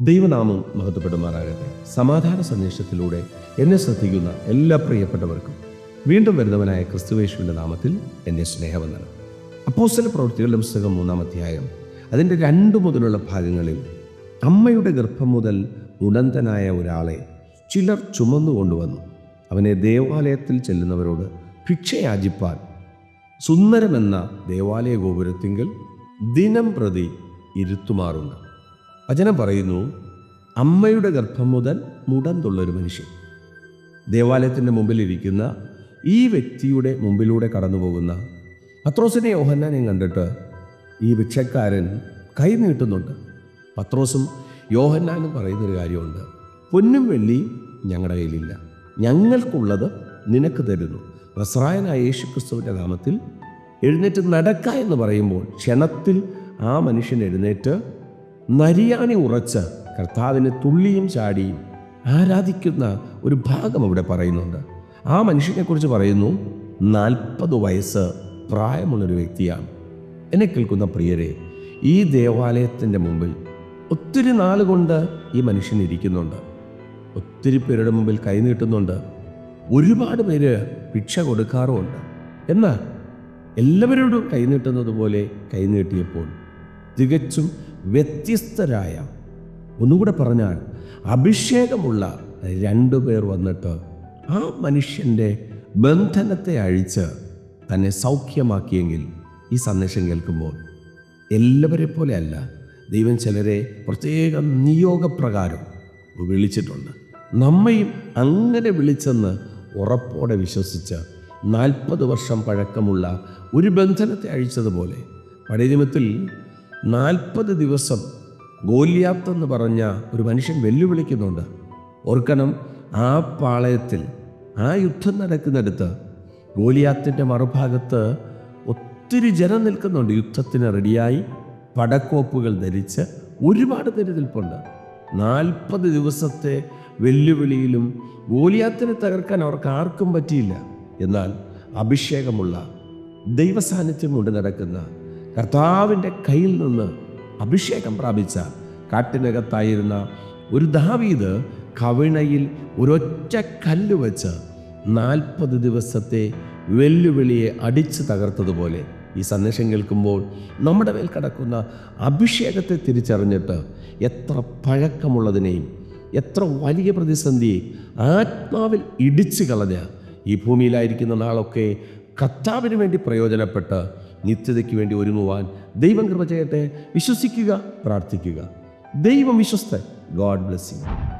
ദൈവനാമം മഹത്വപ്പെടുമാറാകട്ടെ. സമാധാന സന്ദേശത്തിലൂടെ എന്നെ ശ്രദ്ധിക്കുന്ന എല്ലാ പ്രിയപ്പെട്ടവർക്കും വീണ്ടും വരുന്നവനായ ക്രിസ്തുവേശുവിന്റെ നാമത്തിൽ എന്നെ സ്നേഹവന്ദനം. അപ്പോസല പ്രവൃത്തികളുടെ പുസ്തകം മൂന്നാം അധ്യായം അതിന്റെ രണ്ടു മുതലുള്ള ഭാഗങ്ങളിൽ അമ്മയുടെ ഗർഭം മുതൽ ഉടന്തനായ ഒരാളെ ചിലർ ചുമന്നു കൊണ്ടുവന്നു. അവനെ ദേവാലയത്തിൽ ചെല്ലുന്നവരോട് ഭിക്ഷയാചിപ്പാൻ സുന്ദരമെന്ന ദേവാലയ ഗോപുരത്തിങ്കിൽ ദിനം പ്രതി ഇരുത്തുമാറുണ്ട്. വചനം പറയുന്നു അമ്മയുടെ ഗർഭം മുതൽ മുടന്തുള്ളൊരു മനുഷ്യൻ. ദേവാലയത്തിന്റെ മുമ്പിലിരിക്കുന്ന ഈ വ്യക്തിയുടെ മുമ്പിലൂടെ കടന്നു പോകുന്ന പത്രോസിനെ യോഹന്നാനെയും കണ്ടിട്ട് ഈ ഭിക്ഷക്കാരൻ കൈ നീട്ടുന്നുണ്ട്. പത്രോസും യോഹന്നാനും പറയുന്നൊരു കാര്യമുണ്ട്. പൊന്നും വെള്ളിയും ഞങ്ങളുടെ കയ്യിലില്ല. ഞങ്ങൾക്കുള്ളത് നിനക്ക് തരുന്നു. റസ്രായനായ യേശു ക്രിസ്തുവിന്റെ നാമത്തിൽ എഴുന്നേറ്റ് നടക്ക എന്ന് പറയുമ്പോൾ ക്ഷണത്തിൽ ആ മനുഷ്യൻ എഴുന്നേറ്റ് നരിയാണി ഉറച്ച് കർത്താവിനെ തുള്ളിയും ചാടിയും ആരാധിക്കുന്ന ഒരു ഭാഗം അവിടെ പറയുന്നുണ്ട്. ആ മനുഷ്യനെക്കുറിച്ച് പറയുന്നു നാൽപ്പത് വയസ്സ് പ്രായമുള്ളൊരു വ്യക്തിയാണ്. എന്നെ കേൾക്കുന്ന പ്രിയരെ ഈ ദേവാലയത്തിന്റെ മുമ്പിൽ ഒത്തിരി നാളുകൊണ്ട് ഈ മനുഷ്യൻ ഇരിക്കുന്നുണ്ട്. ഒത്തിരി പേരുടെ മുമ്പിൽ കൈനീട്ടുന്നുണ്ട് ഒരുപാട് പേര് ഭിക്ഷ കൊടുക്കാറുമുണ്ട്. എന്നാൽ എല്ലാവരോടും കൈനീട്ടുന്നത് പോലെ കൈനീട്ടിയപ്പോൾ തികച്ചും വ്യത്യസ്തരായ ഒന്നുകൂടെ പറഞ്ഞാൽ അഭിഷേകമുള്ള രണ്ടു പേർ വന്നിട്ട് ആ മനുഷ്യന്റെ ബന്ധനത്തെ അഴിച്ച് തന്നെ സൗഖ്യമാക്കിയെങ്കിൽ ഈ സന്ദേശം കേൾക്കുമ്പോൾ എല്ലാവരെ പോലെയല്ല ദൈവം ചിലരെ പ്രത്യേക നിയോഗപ്രകാരം വിളിച്ചിട്ടുണ്ട്. നമ്മയും അങ്ങനെ വിളിച്ചെന്ന് ഉറപ്പോടെ വിശ്വസിച്ച് നാൽപ്പത് വർഷം പഴക്കമുള്ള ഒരു ബന്ധനത്തെ അഴിച്ചതുപോലെ പഴയ നാൽപ്പത് ദിവസം ഗോല്യാപ്തെന്ന് പറഞ്ഞ ഒരു മനുഷ്യൻ വെല്ലുവിളിക്കുന്നുണ്ട്. ഓർക്കണം ആ പാളയത്തിൽ ആ യുദ്ധം നടക്കുന്നിടത്ത് ഗോലിയാത്തിന്റെ മറുഭാഗത്ത് ഒത്തിരി ജനം നിൽക്കുന്നുണ്ട്. യുദ്ധത്തിന് റെഡിയായി പടക്കോപ്പുകൾ ധരിച്ച് ഒരുപാട് പേര് നിൽപ്പുണ്ട്. നാൽപ്പത് ദിവസത്തെ വെല്ലുവിളിയിലും ഗോലിയാത്തിനെ തകർക്കാൻ അവർക്ക് ആർക്കും പറ്റിയില്ല. എന്നാൽ അഭിഷേകമുള്ള ദൈവസാന്നിധ്യം കൊണ്ട് നടക്കുന്ന കർത്താവിന്റെ കയ്യിൽ നിന്ന് അഭിഷേകം പ്രാപിച്ച കാട്ടിനകത്തായിരുന്ന ഒരു ദാവീദ് കവിണയിൽ ഒരൊറ്റ കല്ല് വെച്ച് നാൽപ്പത് ദിവസത്തെ വെല്ലുവിളിയെ അടിച്ചു തകർത്തതുപോലെ ഈ സന്ദേശം കേൾക്കുമ്പോൾ നമ്മുടെ മേൽ കടക്കുന്ന അഭിഷേകത്തെ തിരിച്ചറിഞ്ഞിട്ട് എത്ര പഴക്കമുള്ളതിനെയും എത്ര വലിയ പ്രതിസന്ധിയെ ആത്മാവിൽ ഇടിച്ചു കളഞ്ഞ് ഈ ഭൂമിയിലായിരിക്കുന്ന നാളൊക്കെ കർത്താവിന് വേണ്ടി പ്രയോജനപ്പെട്ട് നിത്യതയ്ക്ക് വേണ്ടി ഒരുങ്ങുവാൻ ദൈവം കൃപ ചെയ്യട്ടെ. വിശ്വസിക്കുക പ്രാർത്ഥിക്കുക. ദൈവം വിശ്വസ്തൻ. God blessing